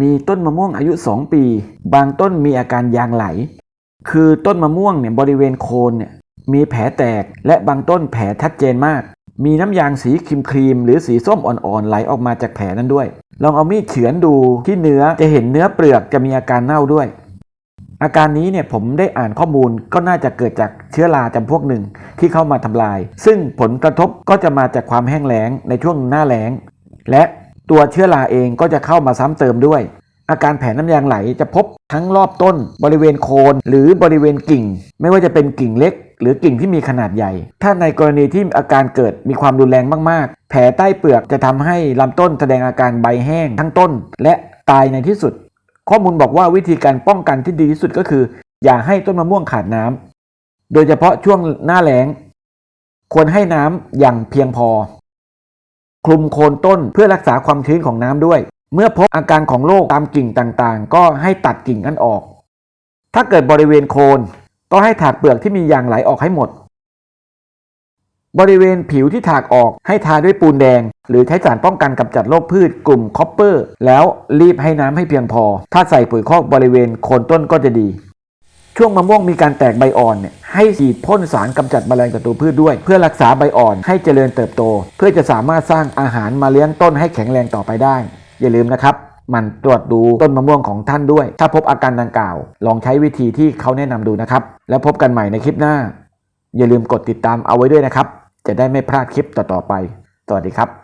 มีต้นมะม่วงอายุ 2 ปี บางต้นมีอาการยางไหล คือต้นมะม่วงเนี่ยบริเวณโคนเนี่ยมีแผลแตกและบางต้นแผลชัดเจนมาก มีน้ำยางสีครีมครีมหรือสีส้มอ่อนๆไหลออกมาจากแผลนั้นด้วย ลองเอามีดเฉือนดูที่เนื้อจะเห็นเนื้อเปลือกจะมีอาการเน่าด้วย อาการนี้เนี่ยผมได้อ่านข้อมูลก็น่าจะเกิดจากเชื้อราจำพวกหนึ่งที่เข้ามาทำลาย ซึ่งผลกระทบก็จะมาจากความแห้งแล้งในช่วงหน้าแล้ง และ ตัวเชื้อราเองก็จะเข้ามาซ้ำเติมด้วย อาการแผลน้ำยางไหลจะพบทั้งรอบต้น บริเวณโคน หรือบริเวณกิ่ง ไม่ว่าจะเป็นกิ่งเล็ก หรือกิ่งที่มีขนาดใหญ่ ถ้าในกรณีที่อาการเกิดมีความรุนแรงมากๆ แผลใต้เปลือกจะทำให้ลำต้นแสดงอาการใบแห้งทั้งต้น และตายในที่สุด ข้อมูลบอกว่าวิธีการป้องกันที่ดีที่สุดก็คือ อย่าให้ต้นมะม่วงขาดน้ำโดยเฉพาะช่วงหน้าแล้งควรให้น้ำอย่างเพียงพอ คลุมโคนต้นเพื่อรักษาความชื้นของน้ำด้วย เมื่อพบอาการของโรคตามกิ่งต่างๆ ก็ให้ตัดกิ่งนั้นออก ถ้าเกิดบริเวณโคนก็ให้ถากเปลือกที่มียางไหลออกให้หมด บริเวณผิวที่ถากออกให้ทาด้วยปูนแดง หรือใช้สารป้องกันกำจัดโรคพืชกลุ่มคอปเปอร์ แล้วรีบให้น้ำให้เพียงพอ ถ้าใส่ปุ๋ยคอกบริเวณโคนต้นก็จะดี ช่วงมะม่วงมีการแตกใบอ่อนเนี่ยให้ฉีดพ่นสารกำจัดแมลงศัตรูพืชด้วย เพื่อรักษาใบอ่อนให้เจริญเติบโต เพื่อจะสามารถสร้างอาหารมาเลี้ยงต้นให้แข็งแรงต่อไปได้ อย่าลืมนะครับมันตรวจดูต้นมะม่วงของท่านด้วย ถ้าพบอาการดังกล่าว ลองใช้วิธีที่เขาแนะนำดูนะครับ แล้วพบกันใหม่ในคลิปหน้า อย่าลืมกดติดตามเอาไว้ด้วยนะครับ จะได้ไม่พลาดคลิปต่อๆไป สวัสดีครับ